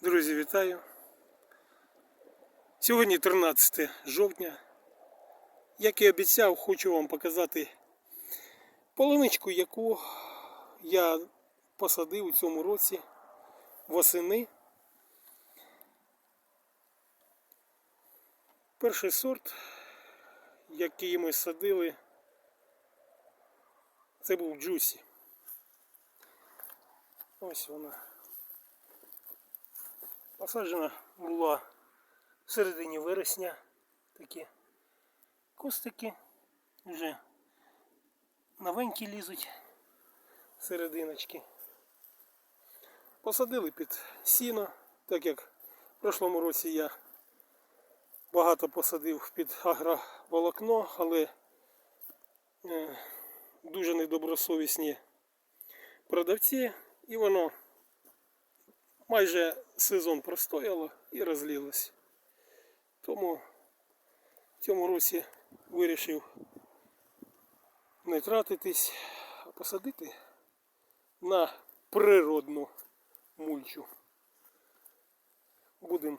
Друзі, вітаю. Сьогодні 13 жовтня. Як і обіцяв, хочу вам показати полуничку, яку я посадив у цьому році восени. Перший сорт, який ми садили, це був джусі. Ось вона. Посаджена була в середині вересня такі кустики вже новенькі лізуть серединочки. Посадили під сіно, так як в прошлому році я багато посадив під агроволокно, але е, дуже недобросовісні продавці, і воно майже сезон простояло і розлілось. Тому в цьому році вирішив не тратитись, а посадити на природну мульчу. Будемо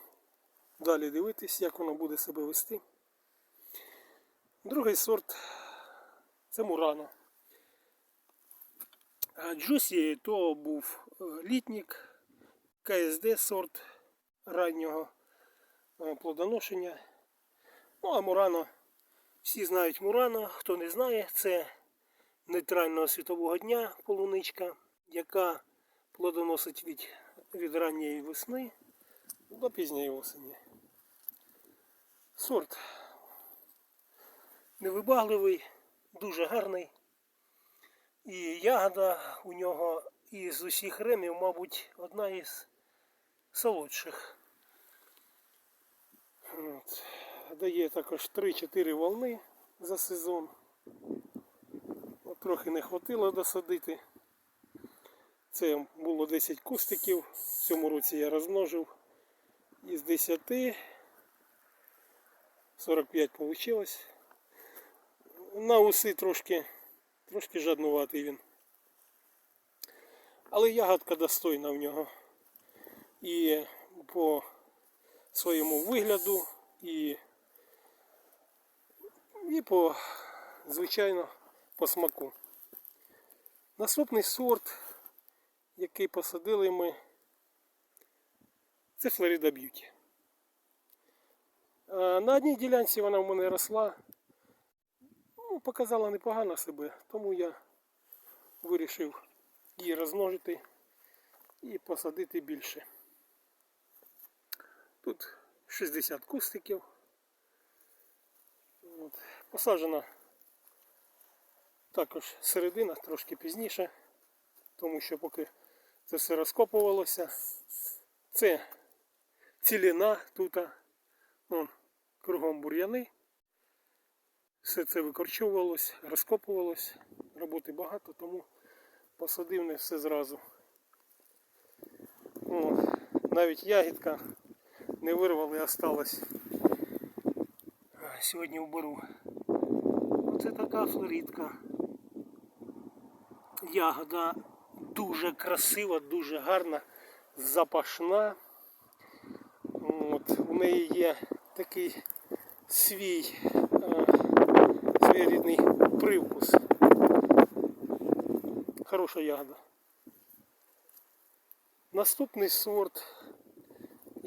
далі дивитись, як воно буде себе вести. Другий сорт це Мурано. А Джусі то був літнік, КСД сорт раннього е, плодоношення. Ну а Мурано, всі знають Мурано, хто не знає, це нейтрального світового дня полуничка, яка плодоносить від, від ранньої весни до пізньої осені. Сорт невибагливий, дуже гарний. І ягода у нього із усіх ремів, мабуть, одна із солодших. От. Дає також 3-4 волни за сезон. От трохи не хватило досадити. Це було 10 кустиків. В цьому році я розмножив із 10 45 вийшло. На уси трошки, трошки жаднуватий він. Але ягодка достойна в нього. І по своєму вигляду, і, і по, звичайно, по смаку. Наступний сорт, який посадили ми, це Флорида Б'юті. На одній ділянці вона в мене росла, ну, показала непогано себе, тому я вирішив її розмножити і посадити більше. Тут 60 кустиків. От. Посаджена також середина трошки пізніше, тому що поки це все розкопувалося, це ціліна тут, вон, кругом бур'яни. Все це викорчовувалось, розкопувалось, роботи багато, тому посадив не все зразу. От. Навіть ягідка не вирвали, осталась. Сьогодні вберу. Оце така флоридка. Ягода дуже красива, дуже гарна, запашна. От. У неї є такий свій е, своєрідний привкус. Хороша ягода. Наступний сорт,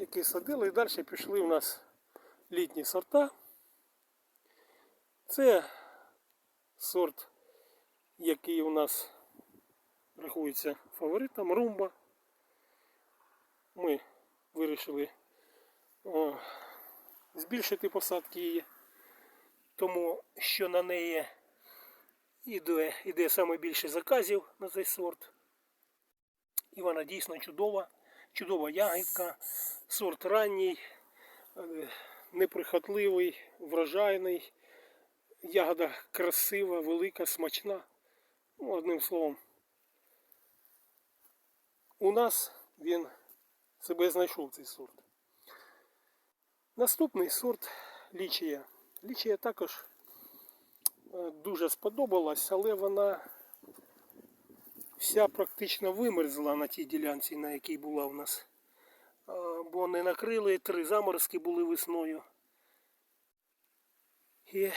який садили, і далі пішли у нас літні сорта. Це сорт, який у нас рахується фаворитом, румба. Ми вирішили о, збільшити посадки її, тому що на неї іде, іде саме більше заказів на цей сорт. І вона дійсно чудова, чудова ягідка, сорт ранній, е, неприхотливий, врожайний, ягода красива, велика, смачна. Ну, одним словом, у нас він себе знайшов цей сорт. Наступний сорт лічія. Лічія також е, дуже сподобалась, але вона вся практично вимерзла на тій ділянці, на якій була у нас бо не накрили, три заморозки були весною. І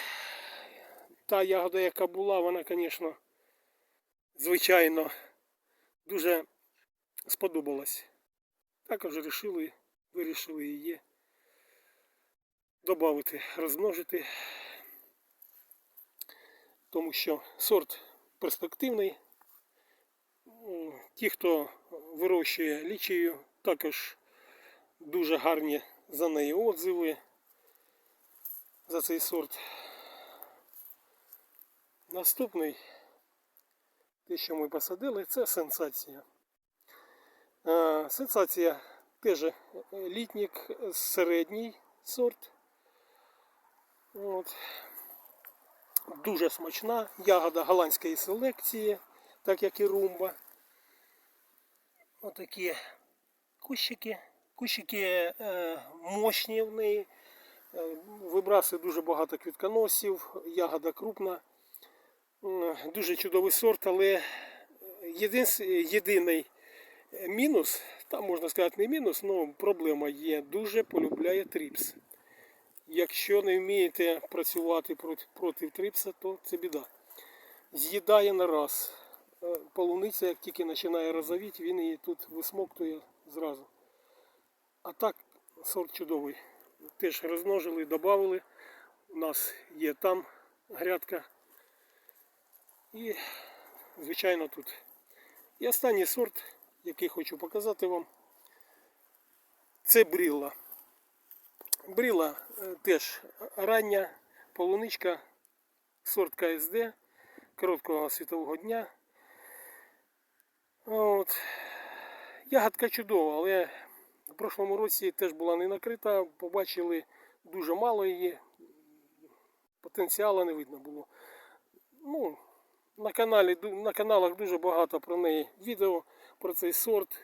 та ягода, яка була, вона, звісно, звичайно, дуже сподобалась. Також вирішили, вирішили її додати, розмножити, тому що сорт перспективний. М, Ті, хто вирощує лічію, також дуже гарні за неї отзиви за цей сорт. Наступний, те, що ми посадили, це сенсація. Е, Сенсація теж е, літнік середній сорт. От. Дуже смачна. Ягода голландської селекції, так як і румба. Отакі кущики. Кущики е, мощні в неї. Е, дуже багато квітконосів, ягода крупна. Дуже чудовий сорт, але єдин, єдиний мінус, там можна сказати не мінус, але проблема є. Дуже полюбляє тріпс. Якщо не вмієте працювати проти, проти трипса, то це біда. З'їдає на раз. Е, Полуниця, як тільки починає розовіти, він її тут висмоктує зразу. А так, сорт чудовий. Теж розмножили, додали. У нас є там грядка. І, звичайно, тут. І останній сорт, який хочу показати вам, це брілла. Бріла е, теж рання полуничка, сорт КСД, короткого світового дня. От. Ягодка чудова, але в прошлому році теж була не накрита, побачили дуже мало її, потенціалу не видно було. Ну, на, каналі, на каналах дуже багато про неї відео, про цей сорт.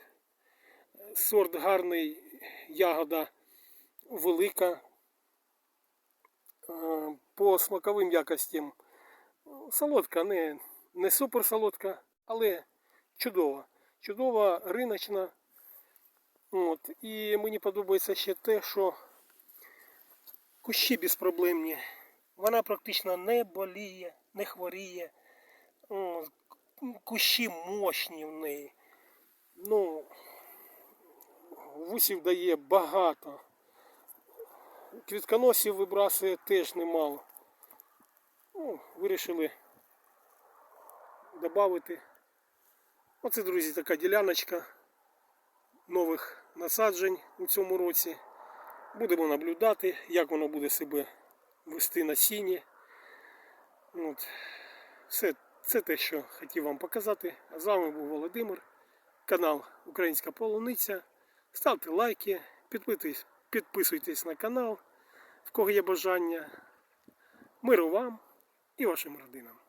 Сорт гарний, ягода велика. Е, По смаковим якостям солодка, не, не супер солодка, але чудова. Чудова, риночна. От. І мені подобається ще те, що кущі безпроблемні. Вона практично не боліє, не хворіє. Кущі мощні в неї. Ну, вусів дає багато. Квітконосів вибрасує теж немало. Ну, вирішили додати. Оце, друзі, така діляночка нових насаджень у цьому році. Будемо наблюдати, як воно буде себе вести на сіні. От. Все, це те, що хотів вам показати. А з вами був Володимир, канал Українська Полуниця. Ставте лайки, підписуйтесь, підписуйтесь на канал, в кого є бажання. Миру вам і вашим родинам.